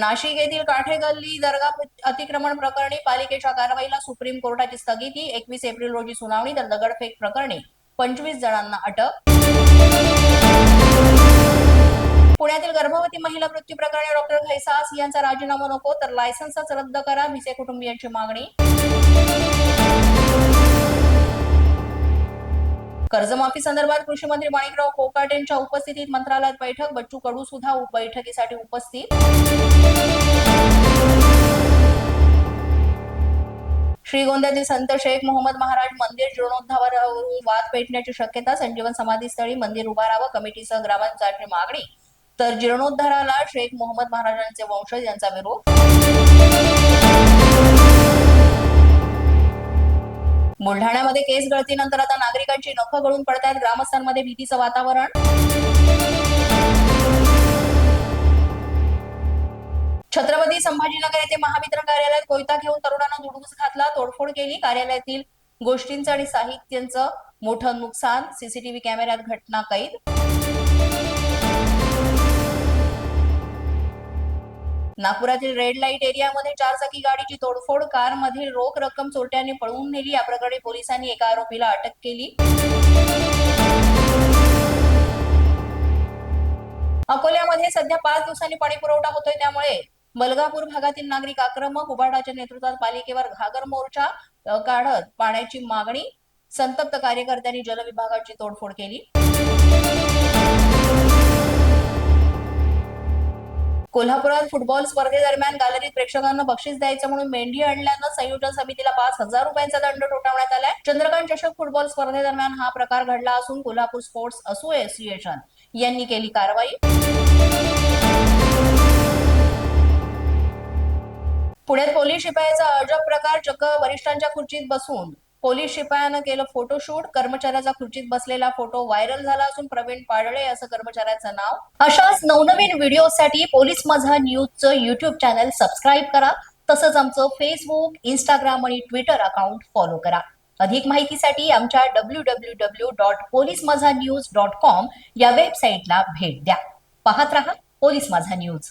नाशिक येथील काठे गल्ली दर्गा अतिक्रमण प्रकरणी पालिकेच्या कारवाईला सुप्रीम कोर्टाची स्थगिती. एकवीस एप्रिल रोजी सुनावणी तर दगडफेक प्रकरणी पंचवीस जणांना अटक. पुण्यातील गर्भवती महिला मृत्यू प्रकरणी डॉक्टर खैसास यांचा राजीनामा नको तर लायसन्सच रद्द करा भिसे कुटुंबियांची मागणी. कर्जमाफी संदर्भात कृषी मंत्री माणिकराव कोकाट यांच्या उपस्थितीत मंत्रालयात बैठक बच्चू कडू सुद्धा बैठकीसाठी उपस्थित. श्रीगोंद्यातील संत शेख मोहम्मद महाराज मंदिर जीर्णोद्धारावरून वाद पेटण्याची शक्यता संजीवन समाधीस्थळी मंदिर उभारावं कमिटीसह ग्रामस्थांची मागणी. तर जीर्णोद्धाराला शेख मोहम्मद महाराजांचे वंशज यांचा विरोध. बुलढाण्यामध्ये केस गळतीनंतर आता नागरिकांची नखं गळून पडतात ग्रामस्थांमध्ये भीतीचं वातावरण. छत्रपती संभाजीनगर येथे महावितरण कार्यालयात कोयता घेऊन तरुणांना धुडगूस घातला तोडफोड केली. कार्यालयातील गोष्टींचं आणि साहित्यांचं मोठं नुकसान. सीसीटीव्ही कॅमेऱ्यात घटना कैद. नागपुरातील रेड लाइट एरियामध्ये चारचाकी गाडीची तोडफोड कारमधील रोख रक्कम चोरट्याने पळवून नेली. या प्रकरणी पोलिसांनी एका आरोपीला अटक केली. अकोल्यामध्ये सध्या पाच दिवसांनी पाणी पुरवठा होतोय. त्यामुळे मलगापूर भागातील नागरिक आक्रमक उबाडाच्या नेतृत्वात पालिकेवर घागर मोर्चा काढत पाण्याची मागणी संतप्त कार्यकर्त्यांनी जलविभागाची तोडफोड केली. कोल्हापुरात फुटबॉल स्पर्धेदरम्यान गॅलरीत प्रेक्षकांना बक्षीस द्यायचं म्हणून मेंढी आणल्यानं संयोजन समितीला पाच हजार रुपयांचा दंड ठोठावण्यात आलाय. चंद्रकांत चषक फुटबॉल स्पर्धेदरम्यान हा प्रकार घडला असून कोल्हापूर स्पोर्ट्स असोसिएशन यांनी केली कारवाई. पुण्यात पोलीस शिपायाचा अजब प्रकार चक्क वरिष्ठांच्या खुर्चीत बसून पोलीस शिपायानं केलं फोटोशूट कर्मचाऱ्याचा खुर्चीत बसलेला फोटो व्हायरल झाला असून प्रवीण पाडळे असं कर्मचाऱ्याचं नाव. अशाच नवनवीन व्हिडिओसाठी पोलीस माझा न्यूजचं युट्यूब चॅनल सबस्क्राईब करा. तसंच आमचं फेसबुक इंस्टाग्राम आणि ट्विटर अकाउंट फॉलो करा. अधिक माहितीसाठी आमच्या W W W dot police Majha news dot com या वेबसाईटला भेट द्या. पाहत रहा पोलीस माझा न्यूज.